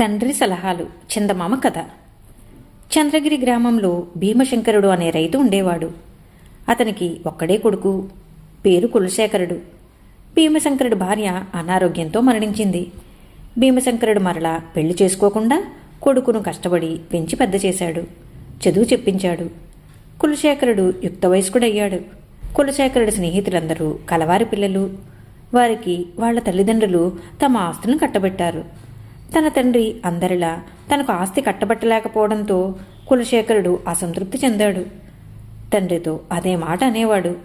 తండ్రి సలహాలు చందమామ కథ. చంద్రగిరి గ్రామంలో భీమశంకరుడు అనే రైతు ఉండేవాడు. అతనికి ఒక్కడే కొడుకు పేరు కులశేఖరుడు. భీమశంకరుడి భార్య అనారోగ్యంతో మరణించింది. భీమశంకరుడు మరలా పెళ్ళి చేసుకోకుండా కొడుకును కష్టపడి పెంచి పెద్ద చేశాడు. చదువు చెప్పించాడు. కులశేఖరుడు యుక్త వయస్కుడయ్యాడు. కులశేఖరుడి స్నేహితులందరూ కలవారి పిల్లలు. వారికి వాళ్ళ తల్లిదండ్రులు తమ ఆస్తులను కట్టబెట్టారు. తన తండ్రి అందరిలా తనకు ఆస్తి కట్టబట్టలేకపోవడంతో కులశేఖరుడు అసంతృప్తి చెందాడు. తండ్రితో అదే మాట అనేవాడు.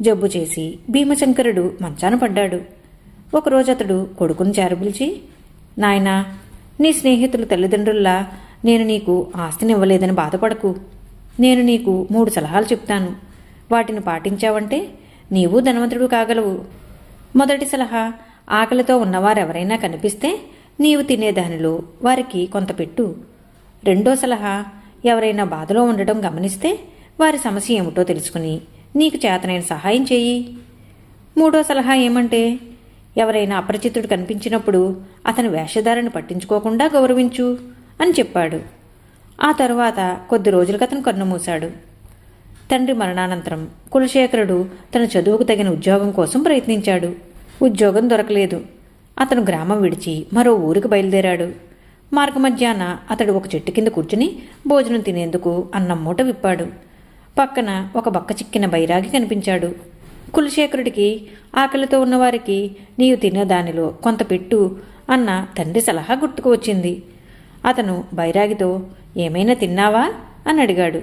జబ్బు చేసి భీమశంకరుడు మంచాన పడ్డాడు. ఒకరోజు అతడు కొడుకును చేరపిలిచి నాయనా నీ స్నేహితులు తల్లిదండ్రుల్లా నేను నీకు ఆస్తినివ్వలేదని బాధపడకు. నేను నీకు మూడు సలహాలు చెప్తాను. వాటిని పాటించావంటే నీవు ధనవంతుడు కాగలవు. మొదటి సలహా ఆకలితో ఉన్నవారెవరైనా కనిపిస్తే నీవు తినేదానిలో వారికి కొంత పెట్టు. రెండో సలహా ఎవరైనా బాధలో ఉండటం గమనిస్తే వారి సమస్య ఏమిటో తెలుసుకుని నీకు చేతనైన సహాయం చేయి. మూడో సలహా ఏమంటే ఎవరైనా అపరిచితుడు కనిపించినప్పుడు అతని వేషధారని పట్టించుకోకుండా గౌరవించు అని చెప్పాడు. ఆ తరువాత కొద్ది రోజులకు అతను కన్నుమూశాడు తండ్రి మరణానంతరం కులశేఖరుడు తన చదువుకు తగిన ఉద్యోగం కోసం ప్రయత్నించాడు. ఉద్యోగం దొరకలేదు. అతను గ్రామం విడిచి మరో ఊరికి బయలుదేరాడు. మార్గమధ్యాన అతడు ఒక చెట్టు కింద కూర్చుని భోజనం తినేందుకు అన్నం మూట విప్పాడు. పక్కన ఒక బక్క చిక్కిన బైరాగి కనిపించాడు. కులశేఖరుడికి ఆకలితో ఉన్నవారికి నీవు తినేదానిలో కొంత పెట్టు అన్న తండ్రి సలహా గుర్తుకు వచ్చింది. అతను బైరాగితో ఏమైనా తిన్నావా? అని అడిగాడు.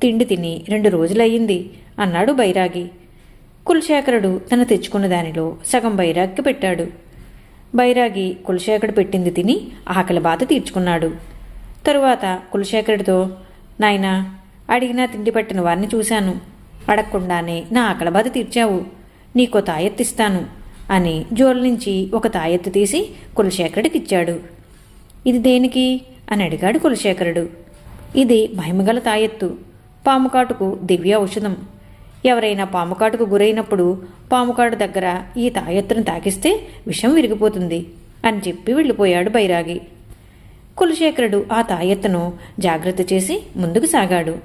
తిండి తిని రెండు రోజులయ్యింది అన్నాడు బైరాగి. కులశేఖరుడు తను తెచ్చుకున్న దానిలో సగం బైరాగ్కి పెట్టాడు. బైరాగి కులశేఖరుడు పెట్టింది తిని ఆకలి బాధ తీర్చుకున్నాడు. తరువాత కులశేఖరుడితో నాయనా అడిగినా తిండి పట్టిన వారిని చూశాను. అడగకుండానే నా ఆకలి బాధ తీర్చావు. నీకో తాయెత్తిస్తాను అని జోలు నుంచి ఒక తాయెత్తు తీసి కులశేఖరుడికిచ్చాడు. ఇది దేనికి? అని అడిగాడు కులశేఖరుడు. ఇది మహిమగల తాయెత్తు. పాముకాటుకు దివ్య ఔషధం. ఎవరైనా పాముకాటుకు గురైనప్పుడు పాముకాటు దగ్గర ఈ తాయెత్తును తాకిస్తే విషం విరిగిపోతుంది అని చెప్పి వెళ్ళిపోయాడు బైరాగి. కులశేఖరుడు ఆ తాయెత్తును జాగ్రత్త చేసి ముందుకు సాగాడు.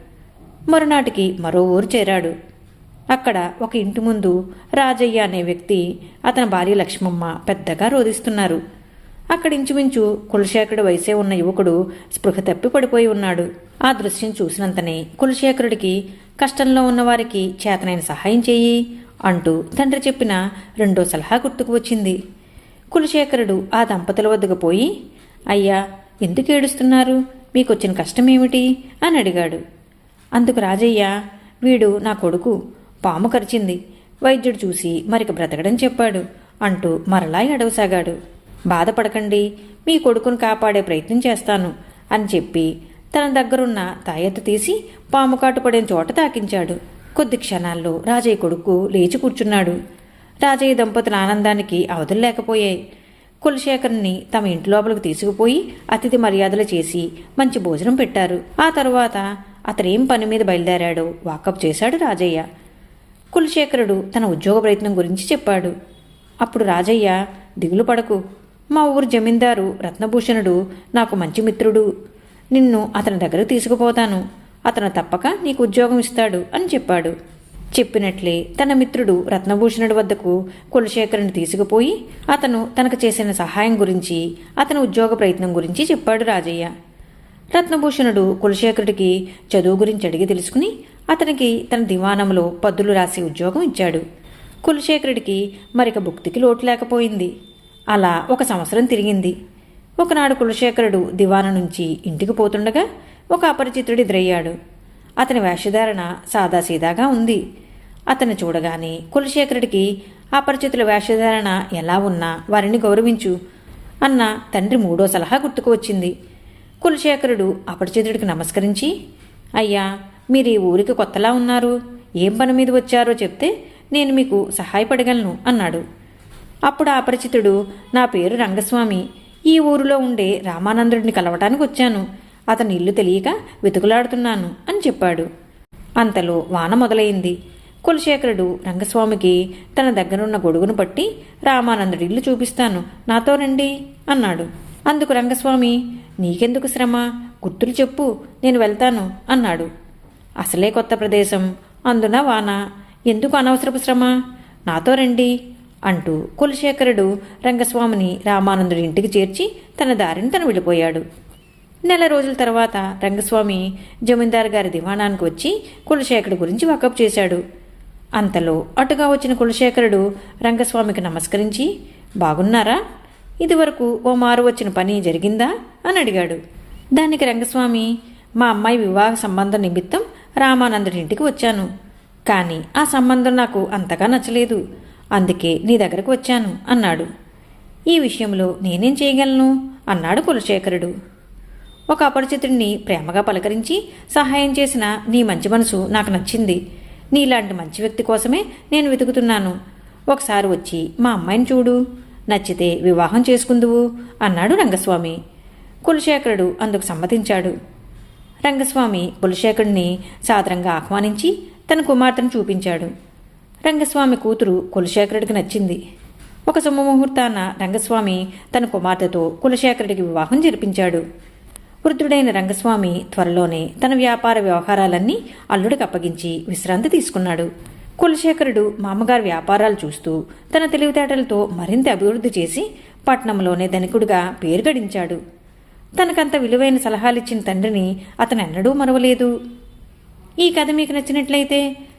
మరునాటికి మరో ఊరు చేరాడు. అక్కడ ఒక ఇంటి ముందు రాజయ్య అనే వ్యక్తి అతని భార్య లక్ష్మమ్మ పెద్దగా రోధిస్తున్నారు. అక్కడ ఇంచుమించు కులశేఖరుడు వయసే ఉన్న యువకుడు స్పృహ తప్పి పడిపోయి ఉన్నాడు. ఆ దృశ్యం చూసినంతనే కులశేఖరుడికి కష్టంలో ఉన్నవారికి చేతనైన సహాయం చేయి అంటూ తండ్రి చెప్పిన రెండో సలహా గుర్తుకు వచ్చింది. కులశేఖరుడు ఆ దంపతుల వద్దకు పోయి అయ్యా ఎందుకు ఏడుస్తున్నారు? మీకొచ్చిన కష్టమేమిటి? అని అడిగాడు. అందుకు రాజయ్య వీడు నా కొడుకు పాము కరిచింది. వైద్యుడు చూసి మరిక బ్రతకడం చెప్పాడు అంటూ మరలా ఎడవసాగాడు బాధపడకండి మీ కొడుకును కాపాడే ప్రయత్నం చేస్తాను అని చెప్పి తన దగ్గరున్న తాయెత్తు తీసి పాము కాటుపడిన చోట తాకించాడు. కొద్ది క్షణాల్లో రాజయ్య కొడుకు లేచి కూర్చున్నాడు. రాజయ్య దంపతుల ఆనందానికి అవధులు లేకపోయాయి. కులశేఖర్ని తమ ఇంటి లోపలికి తీసుకుపోయి అతిథి మర్యాదలు చేసి మంచి భోజనం పెట్టారు. ఆ తరువాత అతనేం పని మీద బయలుదేరాడో వాకప్ చేశాడు రాజయ్య. కులశేఖరుడు తన ఉద్యోగ ప్రయత్నం గురించి చెప్పాడు. అప్పుడు రాజయ్య దిగులు పడకు. మా ఊరు జమీందారు రత్నభూషణుడు నాకు మంచి మిత్రుడు. నిన్ను అతని దగ్గరకు తీసుకుపోతాను. అతను తప్పక నీకు ఉద్యోగం ఇస్తాడు అని చెప్పాడు. చెప్పినట్లే తన మిత్రుడు రత్నభూషణుడి వద్దకు కులశేఖరుని తీసుకుపోయి అతను తనకు చేసిన సహాయం గురించి అతని ఉద్యోగ ప్రయత్నం గురించి చెప్పాడు రాజయ్య. రత్నభూషణుడు కులశేఖరుడికి చదువు గురించి అడిగి తెలుసుకుని అతనికి తన దివానంలో పద్దులు రాసి ఉద్యోగం ఇచ్చాడు. కులశేఖరుడికి మరిక భుక్తికి లోటు లేకపోయింది. అలా ఒక సంవత్సరం తిరిగింది. ఒకనాడు కులశేఖరుడు దివాన నుంచి ఇంటికి పోతుండగా ఒక అపరిచితుడు ఎదురయ్యాడు. అతని వేషధారణ సాదాసీదాగా ఉంది. అతన్ని చూడగానే కులశేఖరుడికి అపరిచితుల వేషధారణ ఎలా ఉన్నా వారిని గౌరవించు అన్న తండ్రి మూడో సలహా గుర్తుకు వచ్చింది. కులశేఖరుడు అపరిచితుడికి నమస్కరించి అయ్యా మీరు ఈ ఊరికి కొత్తలా ఉన్నారు. ఏం పని మీద వచ్చారో చెప్తే నేను మీకు సహాయపడగలను అన్నాడు. అప్పుడు ఆ అపరిచితుడు నా పేరు రంగస్వామి. ఈ ఊరిలో ఉండే రామానందుడిని కలవటానికి వచ్చాను. అతని ఇల్లు తెలియక వెతుకులాడుతున్నాను అని చెప్పాడు. అంతలో వాన మొదలైంది. కులశేఖరుడు రంగస్వామికి తన దగ్గరున్న గొడుగును పట్టి రామానందుడి ఇల్లు చూపిస్తాను. నాతో రండి అన్నాడు. అందుకు రంగస్వామి నీకెందుకు శ్రమ? గుర్తులు చెప్పు. నేను వెళ్తాను అన్నాడు. అసలే కొత్త ప్రదేశం. అందున వాన? ఎందుకు అనవసరపు శ్రమ? నాతో రండి అంటూ కులశేఖరుడు రంగస్వామిని రామానందుడి ఇంటికి చేర్చి తన దారిని తను వెళ్ళిపోయాడు. నెల రోజుల తర్వాత రంగస్వామి జమీందారు గారి దివాణానికి వచ్చి కులశేఖరుడు గురించి వాకప్ చేశాడు. అంతలో అటుగా వచ్చిన కులశేఖరుడు రంగస్వామికి నమస్కరించి బాగున్నారా? ఇదివరకు ఓ మారు వచ్చిన పని జరిగిందా? అని అడిగాడు. దానికి రంగస్వామి మా అమ్మాయి వివాహ సంబంధం నిమిత్తం రామానందుడి ఇంటికి వచ్చాను. కానీ ఆ సంబంధం నాకు అంతగా నచ్చలేదు. అందుకే నీ దగ్గరకు వచ్చాను అన్నాడు. ఈ విషయంలో నేనేం చేయగలను? అన్నాడు కులశేఖరుడు. ఒక అపరిచితుడిని ప్రేమగా పలకరించి సహాయం చేసిన నీ మంచి మనసు నాకు నచ్చింది. నీలాంటి మంచి వ్యక్తి కోసమే నేను వెతుకుతున్నాను. ఒకసారి వచ్చి మా అమ్మాయిని చూడు. నచ్చితే వివాహం చేసుకుందువు అన్నాడు రంగస్వామి. కులశేఖరుడు అందుకు సమ్మతించాడు. రంగస్వామి కులశేఖరుడిని సాదరంగా ఆహ్వానించి తన కుమార్తెను చూపించాడు. రంగస్వామి కూతురు కులశేఖరుడికి నచ్చింది. ఒక శుభముహూర్తాన రంగస్వామి తన కుమార్తెతో కులశేఖరుడికి వివాహం జరిపించాడు. వృద్ధుడైన రంగస్వామి త్వరలోనే తన వ్యాపార వ్యవహారాలన్నీ అల్లుడికి అప్పగించి విశ్రాంతి తీసుకున్నాడు. కులశేఖరుడు మామగారి వ్యాపారాలు చూస్తూ తన తెలివితేటలతో మరింత అభివృద్ధి చేసి పట్నంలోనే ధనికుడిగా పేరు గడించాడు. తనకంత విలువైన సలహాలిచ్చిన తండ్రిని అతను ఎన్నడూ మరవలేదు. ఈ కథ మీకు నచ్చినట్లయితే